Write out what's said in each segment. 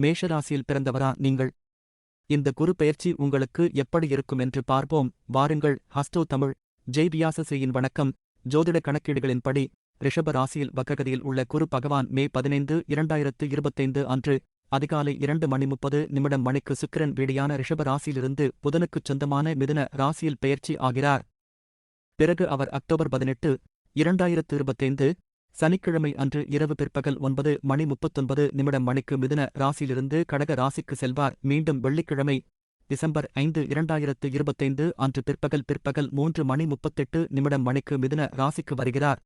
மேஷராசியில் பிறந்தவரா நீங்கள்? இந்த குரு பெயர்ச்சி உங்களுக்கு எப்படி இருக்கும் என்று பார்ப்போம். வாருங்கள் ஹஸ்டோ தமிழ். ஜெய் வணக்கம். ஜோதிட கணக்கீடுகளின்படி ரிஷப ராசியில் வக்ககதியில் உள்ள குரு பகவான் மே பதினைந்து இரண்டாயிரத்து இருபத்தைந்து அன்று அதிகாலை இரண்டு மணி முப்பது நிமிடம் மணிக்கு சுக்கிரன் வீடியான ரிஷப ராசியிலிருந்து புதனுக்குச் சொந்தமான மிதுன ராசியில் பெயர்ச்சி ஆகிறார். பிறகு அவர் அக்டோபர் பதினெட்டு இரண்டாயிரத்து இருபத்தைந்து சனிக்கிழமை அன்று இரவு பிற்பகல் ஒன்பது மணி முப்பத்தொன்பது நிமிடம் மணிக்கு மிதுன ராசியிலிருந்து கடக ராசிக்கு செல்வார். மீண்டும் வெள்ளிக்கிழமை டிசம்பர் ஐந்து இரண்டாயிரத்து இருபத்தைந்து அன்று பிற்பகல் பிற்பகல் மூன்று மணி முப்பத்தெட்டு நிமிடம் மணிக்கு மிதுன ராசிக்கு வருகிறார்.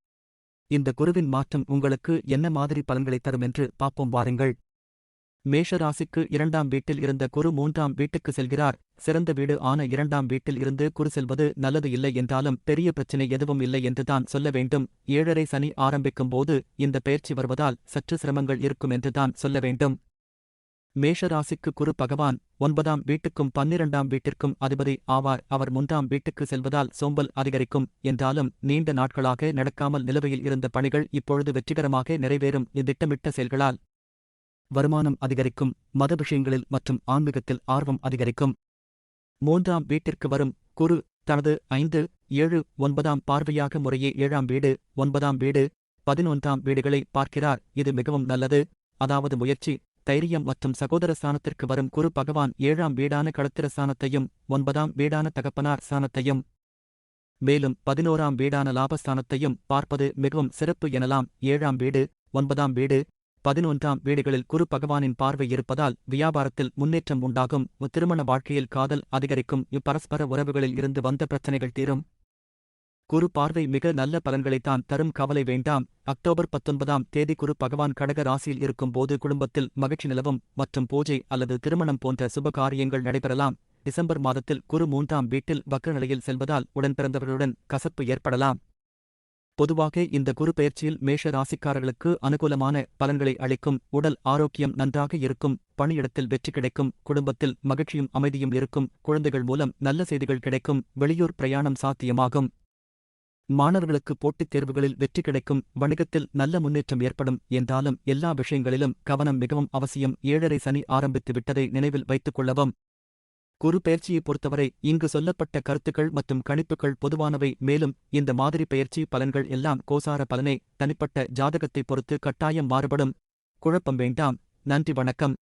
இந்த குருவின் மாற்றம் உங்களுக்கு என்ன மாதிரி பலன்களை தரும் என்று பார்ப்போம் வாருங்கள். மேஷராசிக்கு இரண்டாம் வீட்டில் இருந்த குரு மூன்றாம் வீட்டுக்கு செல்கிறார். சிறந்த வீடு ஆன இரண்டாம் வீட்டில் இருந்து குரு செல்வது நல்லது இல்லை என்றாலும் பெரிய பிரச்சினை எதுவும் இல்லை என்றுதான் சொல்ல வேண்டும். ஏழரை சனி ஆரம்பிக்கும் போது இந்த பயிற்சி வருவதால் சற்று சிரமங்கள் இருக்கும் என்றுதான் சொல்ல வேண்டும். மேஷராசிக்கு குரு பகவான் ஒன்பதாம் வீட்டுக்கும் பன்னிரண்டாம் வீட்டிற்கும் அதிபதி ஆவார். அவர் மூன்றாம் வீட்டுக்கு செல்வதால் சோம்பல் அதிகரிக்கும் என்றாலும் நீண்ட நாட்களாக நடக்காமல் நிலுவையில் இருந்த பணிகள் இப்பொழுது வெற்றிகரமாக நிறைவேறும். இத்திட்டமிட்ட செயல்களால் வருமானம் அதிகரிக்கும் மத விஷயங்களில் மற்றும் ஆன்மீகத்தில் ஆர்வம் அதிகரிக்கும். மூன்றாம் வீட்டிற்கு வரும் குரு தனது ஐந்து ஏழு ஒன்பதாம் பார்வையாக முறையே ஏழாம் வீடு ஒன்பதாம் வீடு பதினொன்றாம் வீடுகளை பார்க்கிறார். இது மிகவும் நல்லது. அதாவது முயற்சி தைரியம் மற்றும் சகோதர ஸ்தானத்திற்கு வரும் குரு பகவான் ஏழாம் வீடான களத்திர ஸ்தானத்தையும் ஒன்பதாம் வீடான தகப்பனார் ஸ்தானத்தையும் மேலும் பதினோராம் வீடான லாபஸ்தானத்தையும் பார்ப்பது மிகவும் சிறப்பு எனலாம். ஏழாம் வீடு ஒன்பதாம் வீடு பதினொன்றாம் வீடுகளில் குரு பகவானின் பார்வை இருப்பதால் வியாபாரத்தில் முன்னேற்றம் உண்டாகும். திருமண வாழ்க்கையில் காதல் அதிகரிக்கும். இப்பரஸ்பர உறவுகளில் இருந்து வந்த பிரச்சனைகள் தீரும். குரு பார்வை மிக நல்ல பலன்களைத்தான் தரும். கவலை வேண்டாம். அக்டோபர் பத்தொன்பதாம் தேதி குரு பகவான் கடக ராசியில் இருக்கும்போது குடும்பத்தில் மகிழ்ச்சி நிலவும் மற்றும் பூஜை அல்லது திருமணம் போன்ற சுப காரியங்கள் நடைபெறலாம். டிசம்பர் மாதத்தில் குரு மூன்றாம் வீட்டில் வக்ர நிலையில் செல்வதால் உடன்பிறந்தவர்களுடன் கசப்பு ஏற்படலாம். பொதுவாக இந்த குரு பெயர்ச்சியில் மேஷ ராசிக்காரர்களுக்கு அனுகூலமான பலன்களை அளிக்கும் உடல் ஆரோக்கியம் நன்றாக இருக்கும் பணியிடத்தில் வெற்றி கிடைக்கும் குடும்பத்தில் மகிழ்ச்சியும் அமைதியும் இருக்கும் குழந்தைகள் மூலம் நல்ல செய்திகள் கிடைக்கும் வெளியூர் பிரயாணம் சாத்தியமாகும். மாணவர்களுக்கு போட்டித் தேர்வுகளில் வெற்றி கிடைக்கும் வணிகத்தில் நல்ல முன்னேற்றம் ஏற்படும் என்றாலும் எல்லா விஷயங்களிலும் கவனம் மிகவும் அவசியம். ஏழரை சனி ஆரம்பித்து விட்டதை நினைவில் வைத்துக் கொள்ளவும். குரு பயிற்சியை பொறுத்தவரை இங்கு சொல்லப்பட்ட கருத்துக்கள் மற்றும் கணிப்புகள் பொதுவானவை. மேலும் இந்த மாதிரி பயிற்சி பலன்கள் எல்லாம் கோசார பலனை. தனிப்பட்ட ஜாதகத்தை பொறுத்து கட்டாயம் மாறுபடும். குழப்பம் வேண்டாம். நன்றி வணக்கம்.